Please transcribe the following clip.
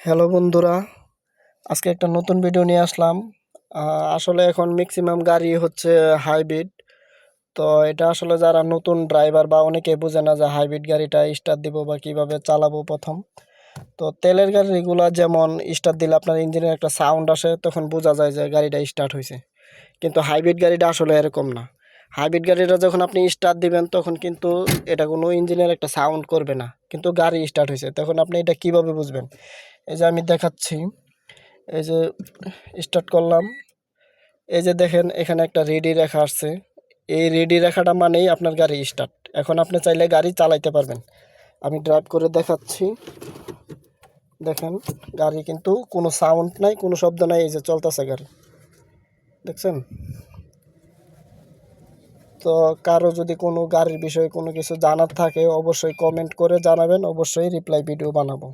Hello বন্ধুরা, আজকে একটা নতুন ভিডিও নিয়ে আসলাম। আসলে এখন ম্যাক্সিমাম গাড়ি হচ্ছে হাইব্রিড তো এটা আসলে যারা নতুন ড্রাইভার বা অনেকে বোঝে না যে হাইব্রিড গাড়িটা স্টার্ট দিব বা কীভাবে চালাবো প্রথম। তো তেলের গাড়িগুলো যেমন স্টার্ট দিলে আপনার ইঞ্জিনের একটা সাউন্ড আসে, তখন বোঝা যায় যে গাড়িটা স্টার্ট হয়েছে কিন্তু হাইব্রিড গাড়িটা আসলে এরকম না। হাইব্রিড গাড়িটা যখন আপনি স্টার্ট দিবেন, তখন কিন্তু এটা কোনো ইঞ্জিনের একটা সাউন্ড করবে না। কিন্তু গাড়ি স্টার্ট হয়েছে তখন আপনি এটা কীভাবে বুঝবেন? এই যে আমি দেখাচ্ছি, এই যে স্টার্ট করলাম। এই যে দেখেন, এখানে একটা রেডি রেখা আসছে। এই রেডি রেখাটা মানেই আপনার গাড়ি স্টার্ট এখন আপনি চাইলে গাড়ি চালাইতে পারবেন। আমি ড্রাইভ করে দেখাচ্ছি। দেখেন, গাড়ি কিন্তু কোনো সাউন্ড নাই, কোনো শব্দ নাই, এই যে চলতেছে গাড়ি। দেখছেন? তো কারও যদি কোনো গাড়ির বিষয়ে কোনো কিছু জানার থাকে, অবশ্যই কমেন্ট করে জানাবেন, অবশ্যই রিপ্লাই ভিডিও বানাবো।